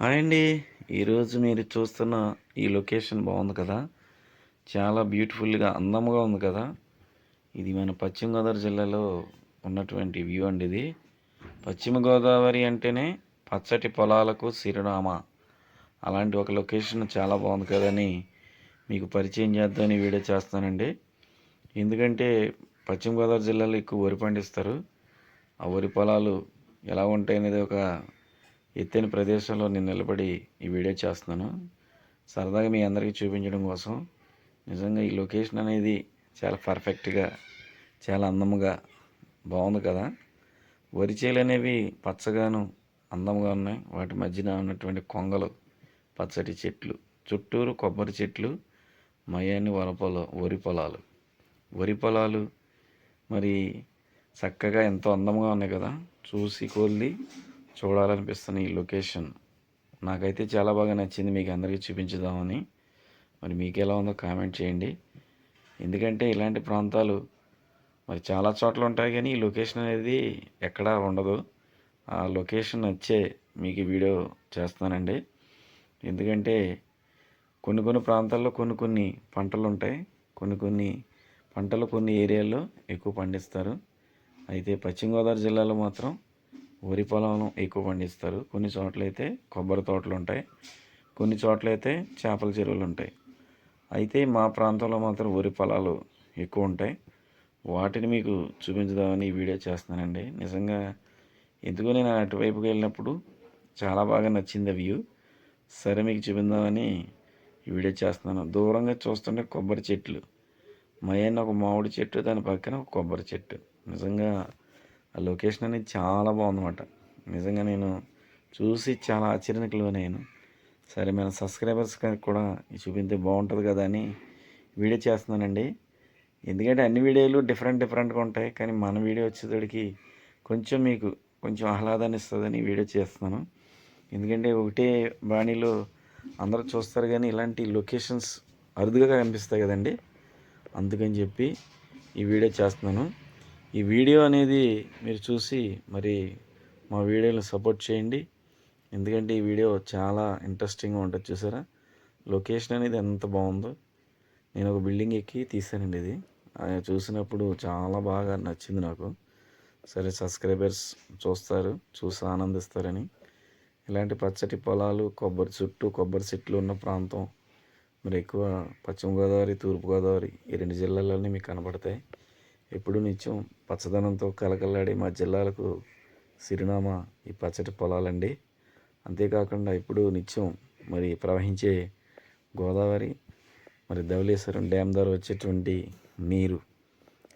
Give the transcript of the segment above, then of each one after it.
Hi అండి ఈరోజు మీరు చూస్తున్న ఈ లొకేషన్ బాగుంది కదా? చాలా బ్యూటిఫుల్గా అందంగా ఉంది కదా? ఇది మన పశ్చిమ గోదావరి జిల్లాలో ఉన్నటువంటి వ్యూ అండి ఇది. పశ్చిమ గోదావరి అంటేనే పచ్చటి పొలాలకు సిరునామా. అలాంటి ఒక లొకేషన్ చాలా బాగుంది కదని మీకు పరిచయం చేద్దామని వీడియో చేస్తానండి ఎందుకంటే పశ్చిమ గోదావరి జిల్లాలో ఎక్కువ వరి పండిస్తారు. ఆ వరి పొలాలు ఎలా ఉంటాయి అనేది ఒక ఎత్తైన ప్రదేశంలో నేను నిలబడి ఈ వీడియో చేస్తున్నాను. సరదాగా మీ అందరికీ చూపించడం కోసం. నిజంగా ఈ లొకేషన్ అనేది చాలా పర్ఫెక్ట్గా చాలా అందముగా బాగుంది కదా. వరి చేలు అనేవి పచ్చగాను అందంగా ఉన్నాయి. వాటి మధ్యన ఉన్నటువంటి కొంగలు పచ్చటి చెట్లు చుట్టూరు కొబ్బరి చెట్లు మయాన్ని వర వరి పొలాలు. వరి పొలాలు మరి చక్కగా ఎంతో అందంగా ఉన్నాయి కదా. చూసి కొద్ది చూడాలనిపిస్తున్న ఈ లొకేషన్. నాకైతే చాలా బాగా నచ్చింది మీకు అందరికీ చూపించుదామని. మరి మీకు ఎలా ఉందో కామెంట్ చేయండి. ఎందుకంటే ఇలాంటి ప్రాంతాలు మరి చాలా చోట్ల ఉంటాయి కానీ ఈ లొకేషన్ అనేది ఎక్కడా ఉండదు. ఆ లొకేషన్ వచ్చే మీకు వీడియో చేస్తానండి. ఎందుకంటే కొన్ని కొన్ని ప్రాంతాల్లో కొన్ని కొన్ని పంటలు ఉంటాయి. కొన్ని కొన్ని పంటలు కొన్ని ఏరియాల్లో ఎక్కువ పండిస్తారు. అయితే పశ్చిమ గోదావరి జిల్లాలో మాత్రం వరి పొలం ఎక్కువ పండిస్తారు. కొన్ని చోట్ల అయితే కొబ్బరి తోటలు ఉంటాయి కొన్ని చోట్ల అయితే చేపల చెరువులు ఉంటాయి అయితే మా ప్రాంతంలో మాత్రం వరి పొలాలు ఎక్కువ ఉంటాయి వాటిని మీకు చూపించుదామని ఈ వీడియో చేస్తున్నానండి. నిజంగా ఎందుకు నేను అటువైపుకి వెళ్ళినప్పుడు చాలా బాగా నచ్చింది వ్యూ. సరే మీకు చూపిందామని ఈ వీడియో చేస్తున్నాను. దూరంగా చూస్తుంటే కొబ్బరి చెట్లు. మయన్న ఒక మామిడి చెట్టు దాని పక్కన ఒక కొబ్బరి చెట్టు. నిజంగా ఆ లొకేషన్ అనేది చాలా బాగుందన్నమాట. నిజంగా నేను చూసి చాలా ఆశ్చర్యానికి లోనయ్యాను సరే మన సబ్స్క్రైబర్స్ కూడా చూపిస్తే బాగుంటుంది కదా అని వీడియో చేస్తున్నానండి. ఎందుకంటే అన్ని వీడియోలు డిఫరెంట్ డిఫరెంట్గా ఉంటాయి. కానీ మన వీడియో వచ్చేటడికి కొంచెం మీకు కొంచెం ఆహ్లాదాన్ని ఇస్తుందని వీడియో చేస్తున్నాను. ఎందుకంటే ఒకటే బాణీలో అందరూ చూస్తారు కానీ ఇలాంటి లొకేషన్స్ అరుదుగా కనిపిస్తాయి కదండి. అందుకని చెప్పి ఈ వీడియో చేస్తున్నాను. ఈ వీడియో అనేది మీరు చూసి మరి మా వీడియోని సపోర్ట్ చేయండి. ఎందుకంటే ఈ వీడియో చాలా ఇంట్రెస్టింగ్గా ఉంటుంది చూసారా? లొకేషన్ అనేది ఎంత బాగుందో. నేను ఒక బిల్డింగ్ ఎక్కి తీసానండి ఇది. అది చూసినప్పుడు చాలా బాగా నచ్చింది నాకు. సరే సబ్స్క్రైబర్స్ చూస్తారు చూసి ఆనందిస్తారని. ఇలాంటి పచ్చటి పొలాలు కొబ్బరి చుట్టూ కొబ్బరి చెట్లు ఉన్న ప్రాంతం మరి ఎక్కువ పశ్చిమ గోదావరి తూర్పుగోదావరి ఈ రెండు జిల్లాల్లోనే మీకు కనబడతాయి. ఎప్పుడు నిత్యం పచ్చదనంతో కలకల్లాడే మా జిల్లాలకు చిరునామా ఈ పచ్చటి పొలాలండి. అంతేకాకుండా ఇప్పుడు నిత్యం మరి ప్రవహించే గోదావరి మరి ధవళేశ్వరం డ్యామ్ ద్వారా వచ్చేటువంటి నీరు.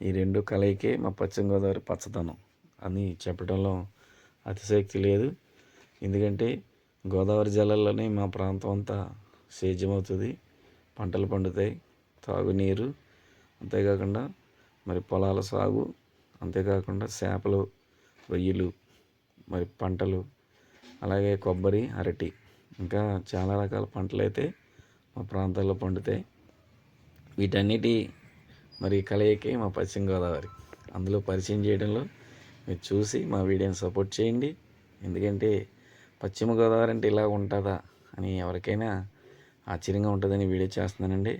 ఈ రెండు కలయికే మా పశ్చిమ గోదావరి పచ్చదనం అని చెప్పడంలో అతిశక్తి లేదు. ఎందుకంటే గోదావరి జిల్లాలోనే మా ప్రాంతం అంతా సేద్యమవుతుంది. పంటలు పండుతాయి తాగునీరు అంతేకాకుండా మరి పొలాల సాగు అంతేకాకుండా చేపలు రొయ్యలు మరి పంటలు అలాగే కొబ్బరి అరటి ఇంకా చాలా రకాల పంటలు అయితే మా ప్రాంతాల్లో పండుతాయి. వీటన్నిటి మరి కలయికే మా పశ్చిమ గోదావరి. అందులో పరిచయం చేయడంలో మీరు చూసి మా వీడియోని సపోర్ట్ చేయండి. ఎందుకంటే పశ్చిమ గోదావరి అంటే ఇలా ఉంటుందా అని ఎవరికైనా ఆశ్చర్యంగా ఉంటుందని వీడియో చేస్తున్నానండి.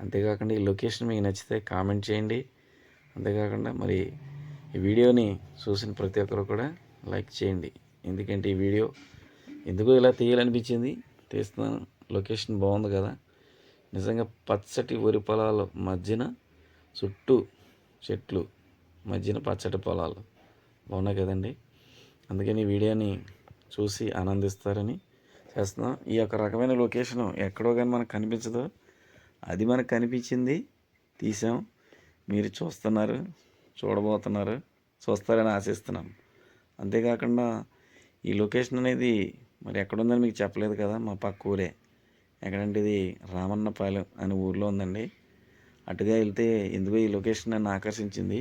అంతేకాకుండా ఈ లొకేషన్ మీకు నచ్చితే కామెంట్ చేయండి. అంతేకాకుండా మరి ఈ వీడియోని చూసిన ప్రతి ఒక్కరు కూడా లైక్ చేయండి. ఎందుకంటే ఈ వీడియో ఎందుకో ఇలా తీయాలనిపించింది. తీస్తున్నాను. లొకేషన్ బాగుంది కదా. నిజంగా పచ్చటి వరి పొలాలు మధ్యన చుట్టూ చెట్లు మధ్యన పచ్చటి పొలాలు బాగున్నాయి కదండి. అందుకని ఈ వీడియోని చూసి ఆనందిస్తారని చేస్తున్నాం. ఈ యొక్క రకమైన లొకేషన్ ఎక్కడో కానీ మనకు కనిపించదు. అది మనకు కనిపించింది. తీసాం. మీరు చూస్తున్నారు చూడబోతున్నారు చూస్తారని ఆశిస్తున్నాం. అంతేకాకుండా ఈ లొకేషన్ అనేది మరి ఎక్కడుందని మీకు చెప్పలేదు కదా మా పక్క ఊరే. ఎక్కడంటే ఇది రామన్నపాలెం అనే ఊర్లో ఉందండి. అటుగా వెళ్తే ఎందుకో ఈ లొకేషన్ నన్ను ఆకర్షించింది.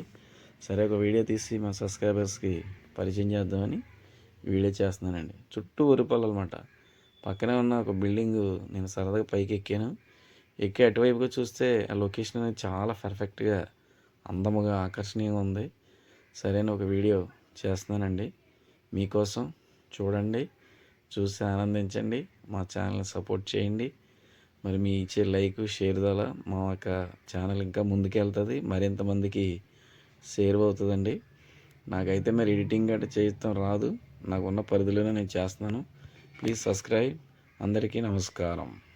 సరే ఒక వీడియో తీసి మా సబ్స్క్రైబర్స్కి పరిచయం చేద్దామని వీడియో చేస్తున్నానండి. చుట్టూ వరిపల్లు అనమాట పక్కనే ఉన్న ఒక బిల్డింగ్ నేను సరదాగా పైకి ఎక్కాను ఎక్కి అటువైపుగా చూస్తే ఆ లొకేషన్ అనేది చాలా పర్ఫెక్ట్గా అందముగా ఆకర్షణీయంగా ఉంది. సరైన ఒక వీడియో చేస్తున్నానండి. మీకోసం చూడండి చూసి ఆనందించండి మా ఛానల్ని సపోర్ట్ చేయండి. మరి మీ ఇచ్చే లైక్ షేర్ ద్వారా మా యొక్క ఛానల్ ఇంకా ముందుకెళ్తుంది మరింతమందికి షేర్ అవుతుందండి. నాకైతే మరి ఎడిటింగ్ గట్రా చేయటం రాదు. నాకున్న పరిధిలోనే నేను చేస్తున్నాను. Please subscribe. అందరికీ నమస్కారం.